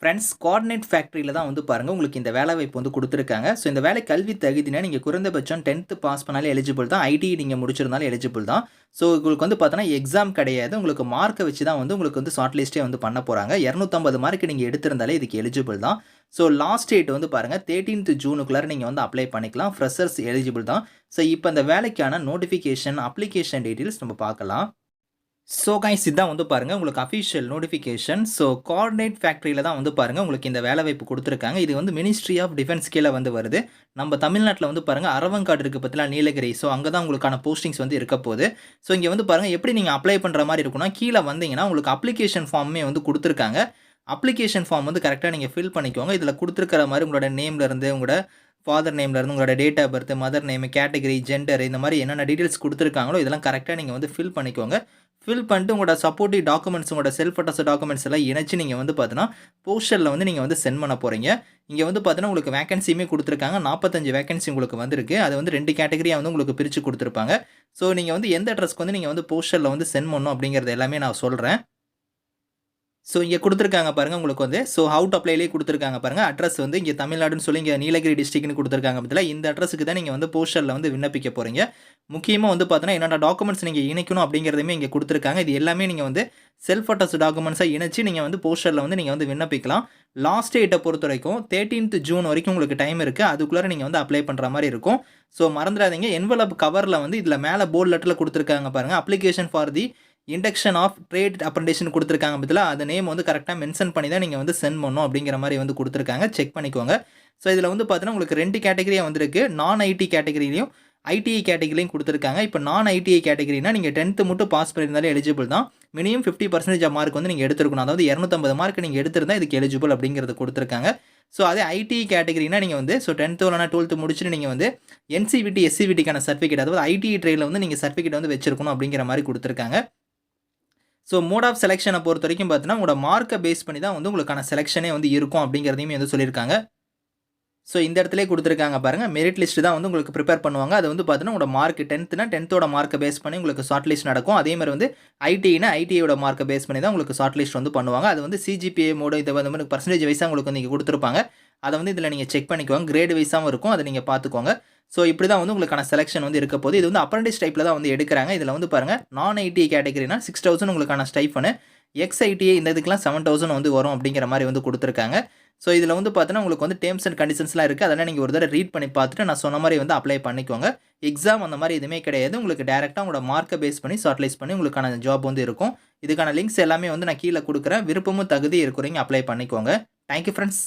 Friends coordinate ஃபேக்ட்ரியில் தான் வந்து பாருங்கள் உங்களுக்கு இந்த வேலை வாய்ப்பு வந்து கொடுத்துருக்காங்க. ஸோ இந்த வேலை கல்வி தகுதினா நீங்கள் குறைந்தபட்சம் டென்த்து பாஸ் பண்ணாலே எலிஜிபிள் தான். ஐடி நீங்கள் முடிச்சிருந்தாலும் எலிஜிபிள் தான். ஸோ உங்களுக்கு வந்து பார்த்தோன்னா எக்ஸாம் கிடையாது. உங்களுக்கு மார்க்கை வச்சு தான் வந்து உங்களுக்கு வந்து ஷார்ட் லிஸ்ட்டே வந்து பண்ண போகிறாங்க இரநூத்தம்பது மார்க் நீங்கள் எடுத்திருந்தாலே இதுக்கு எலிஜிபிள் தான். ஸோ லாஸ்ட் டேட் வந்து பாருங்கள் தேர்ட்டீன்த் ஜூனுக்குள்ளார நீங்கள் வந்து அப்ளை பண்ணிக்கலாம். ஃப்ரெஷர்ஸ் எலிஜிபிள் தான். ஸோ இப்போ இந்த வேலைக்கான நோட்டிஃபிகேஷன் அப்ளிகேஷன் டீட்டெயில்ஸ் நம்ம பார்க்கலாம். ஸோ கைஸ் இதான் வந்து பாருங்கள் உங்களுக்கு அஃபிஷியல் நோட்டிஃபிகேஷன் ஸோ கோஆர்டினேட் ஃபேக்ட்ரியில் தான் வந்து பாருங்கள் உங்களுக்கு இந்த வேலை வாய்ப்பு கொடுத்துருக்காங்க. இது வந்து மினிஸ்ட்ரி ஆஃப் டிஃபென்ஸ் கீழே வந்து வருது. நம்ம தமிழ்நாட்டில் வந்து பாருங்கள் அரவங்காடு இருக்குது பற்றிலாம் நீலகிரி. ஸோ அங்கே தான் உங்களுக்கான போஸ்டிங்ஸ் வந்து இருக்க போகுது. ஸோ இங்கே வந்து பாருங்கள் எப்படி நீங்கள் அப்ளை பண்ணுற மாதிரி இருக்குன்னா கீழே வந்தீங்கன்னா உங்களுக்கு அப்ளிகேஷன் ஃபார்மே வந்து கொடுத்துருக்காங்க. அப்ளிகேஷன் ஃபார்ம் வந்து கரெக்டாக நீங்கள் ஃபில் பண்ணிக்கோங்க. இதில் கொடுத்துருக்கிற மாதிரி உங்களோட நேம்லேருந்து உங்களோட ஃபாதர் நேம்லேருந்து உங்களோட date of birth mother name category gender இந்த மாதிரி என்னென்ன டீட்டெயில்ஸ் கொடுத்துருக்காங்களோ இதெல்லாம் கரெக்டாக நீங்கள் வந்து ஃபில் பண்ணிக்கோங்க. ஃபில் பண்ணிட்டு உங்களோட சப்போர்ட்டிவ் டாக்குமெண்ட்ஸ் உங்களோட செல்ஃப் அட்டஸ் டாக்குமெண்ட்ஸ் எல்லாம் இணைச்சு நீங்கள் வந்து பார்த்தீங்கன்னா போஸ்டரில் வந்து நீங்கள் வந்து சென்ட் பண்ண போகிறீங்க இங்கே வந்து பார்த்தீங்கன்னா உங்களுக்கு வேகன்சியுமே கொடுத்துருக்காங்க. நாற்பத்தஞ்சு வேகன்சி உங்களுக்கு வந்திருக்கு. அது வந்து ரெண்டு கேட்டகரியாக வந்து உங்களுக்கு பிரித்து கொடுத்துருப்பாங்க. ஸோ நீங்கள் வந்து எந்த அட்ரஸ்க்கு வந்து நீங்கள் வந்து போஸ்டரில் வந்து சென்ட் பண்ணணும் அப்படிங்கிறது எல்லாமே நான் சொல்கிறேன் ஸோ இங்கே கொடுத்துருக்காங்க பாருங்கள் உங்களுக்கு வந்து. ஸோ அவுட் அப்ளைலேயே கொடுத்துருக்காங்க பாருங்கள் அட்ரஸ் வந்து இங்கே தமிழ்நாடுன்னு சொல்லி இங்கே நீலகிரி டிஸ்ட்ரிக்ட்னு கொடுத்துருக்காங்க பதில் இந்த அட்ரஸுக்கு தான் நீங்கள் வந்து போஸ்டரில் வந்து விண்ணப்பிக்க போகிறீங்க முக்கியமாக வந்து பார்த்தீங்கன்னா என்னென்ன டாக்குமெண்ட்ஸ் நீங்கள் இணைக்கணும் அப்படிங்கிறதுமே இங்கே கொடுத்துருக்காங்க. இது எல்லாமே நீங்கள் வந்து செல்ஃப் அட்டஸ் டாக்குமெண்ட்ஸாக இணைச்சு நீங்கள் வந்து போஸ்டரில் வந்து நீங்கள் வந்து விண்ணப்பிக்கலாம். லாஸ்ட் டேட்டை பொறுத்த வரைக்கும் தேர்ட்டீன்த் ஜூன் வரைக்கும் உங்களுக்கு டைம் இருக்குது அதுக்குள்ளே நீங்கள் வந்து அப்ளை பண்ணுற மாதிரி இருக்கும். ஸோ மறந்துடாதீங்க. என்வலப் கவரில் வந்து இதில் மேலே போர்டு லெட்டரில் கொடுத்துருக்காங்க பாருங்கள் application for the induction of trade apprenticeship கொடுத்துருக்காங்க பதில் அதை நேம் வந்து கரெக்டாக மென்ஷன் பண்ணி தான் நீங்கள் வந்து சென்ட் பண்ணணும் அப்படிங்கிற மாதிரி வந்து கொடுத்துருக்காங்க. செக் பண்ணிக்கோங்க. ஸோ இதில் வந்து பார்த்தீங்கன்னா உங்களுக்கு ரெண்டு கேட்டகரியாக வந்திருக்கு. நான் ஐடி கேட்டகரிலையும் ஐடிஐ கேட்டகரிலையும் கொடுத்துருக்காங்க. இப்போ நான் ஐடிஐ கேட்டகரினா நீங்கள் டென்த்து மட்டும் பாஸ் பண்ணியிருந்தாலே எலிஜிபிள் தான். மினிமம் ஃபிஃப்டி பர்சன்டேஜ் மார்க் வந்து நீங்கள் எடுத்துருக்கணும். அதாவது இரநூத்தம்பது மார்க் நீங்கள் எடுத்திருந்தால் இதுக்கு எலிஜிபிள் அப்படிங்கிறது கொடுத்துருக்காங்க. ஸோ அதே ஐடி கேட்டகரினா நீங்கள் வந்து ஸோ டென்த்து இல்லைனா டுவெல்த்து முடிச்சுட்டு நீங்கள் வந்து என்சிவிடி எஸ்சிவிடிக்கான சர்டிஃபிகேட் அதாவது ஐடி ட்ரெயினில் வந்து நீங்கள் சர்டிஃபிகேட் வந்து வச்சிருக்கணும் அப்படிங்கிற மாதிரி கொடுத்துருக்காங்க. ஸோ மோட் ஆஃப் செலெக்ஷனை பொறுத்த வரைக்கும் பார்த்தீங்கன்னா உங்களோட மார்க்கை பேஸ் பண்ணி தான் வந்து உங்களுக்கான செலெக்ஷனே வந்து இருக்கும் அப்படிங்கிறதையுமே வந்து சொல்லியிருக்காங்க. ஸோ இந்த இடத்துல கொடுத்துருக்காங்க பாருங்கள் மெரிட் லிஸ்ட் தான் வந்து உங்களுக்கு ப்ரிப்பேர் பண்ணுவாங்க. அது வந்து பார்த்தீங்கன்னா உங்களோட மார்க் டென்த்துனா டென்த்தோட மார்க்கை பேஸ் பண்ணி உங்களுக்கு ஷார்ட் லிஸ்ட் நடக்கும். அதே மாதிரி வந்து ஐடினா ஐடியோட மார்க்கை பேஸ் பண்ணி தான் உங்களுக்கு ஷார்ட் லிஸ்ட் வந்து பண்ணுவாங்க. அது வந்து சிஜிபிஏ மோடு இதை வந்து மாதிரி பர்சன்டேஜ் வைஸாக உங்களுக்கு நீங்கள் கொடுத்துருப்பாங்க. அதை வந்து இதில் நீங்கள் செக் பண்ணிக்கோங்க. கிரேட் வைஸாகவும் இருக்கும். அதை நீங்கள் பார்த்துக்கோங்க. ஸோ இப்படி தான் வந்து உங்களுக்கான செலெக்ஷன் வந்து இருக்க போது இது வந்து அப்ரண்டிஸ் டைப்பில் தான் வந்து எடுக்கிறாங்க. இதில் வந்து பாருங்கள் நான் ஐடிஐ கேட்டகரினா சிக்ஸ் தௌசண்ட் உங்களுக்கான ஸ்டைஃபனு எக்ஸ் ஐடிஐ இந்த இதுக்கெலாம் செவன் தௌசண்ட் வந்து வரும் அப்படிங்கிற மாதிரி வந்து கொடுத்துருக்காங்க. ஸோ இதில் வந்து பார்த்தீங்கன்னா உங்களுக்கு வந்து டேர்ம்ஸ் அண்ட் கண்டிஷன்ஸ்லாம் இருக்குது அதெல்லாம் நீங்கள் ஒரு தடவை ரீட் பண்ணி பார்த்துட்டு நான் சொன்ன மாதிரி வந்து அப்ளை பண்ணிக்கோங்க. எக்ஸாம் அந்த மாதிரி எதுவுமே கிடையாது. உங்களுக்கு டேரெக்டாக உங்களோட மார்க்கை பேஸ் பண்ணி ஷார்ட்லைஸ் பண்ணி உங்களுக்கான ஜாப் வந்து இருக்கும். இதுக்கான லிங்க்ஸ் எல்லாமே வந்து நான் கீழே கொடுக்குறேன். விருப்பமும் தகுதி இருக்கிறவங்க அப்ளை பண்ணிக்கோங்க. Thank you friends